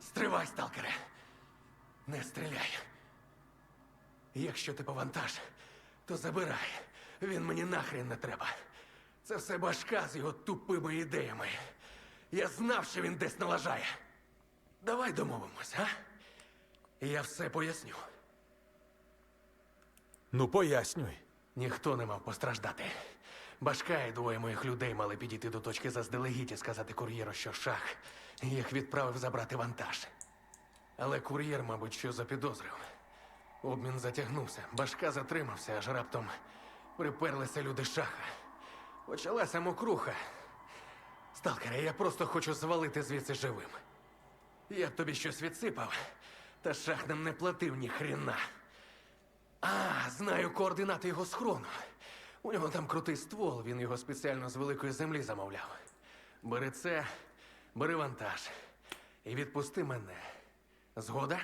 Стривай, сталкере. Не стріляй. Якщо ти повантаж, то забирай. Він мені нахрен не треба. Це все башка з його тупими ідеями. Я знав, що він десь налажає. Давай домовимось, а? Я все поясню. Ну, пояснюй. Ніхто не мав постраждати. Башка і двоє моїх людей мали підійти до точки заздалегідь і сказати кур'єру, що шах їх відправив забрати вантаж. Але кур'єр, мабуть, що запідозрив. Обмін затягнувся, башка затримався, аж раптом приперлися люди шаха. Почалася мокруха. Сталкере, я просто хочу звалити звідси живим. Я б тобі щось відсипав, та шах нам не платив ні хрена. А, знаю координати його схрону. У нього там крутий ствол, він його спеціально з великої землі замовляв. Бери це, бери вантаж і відпусти мене. Згода?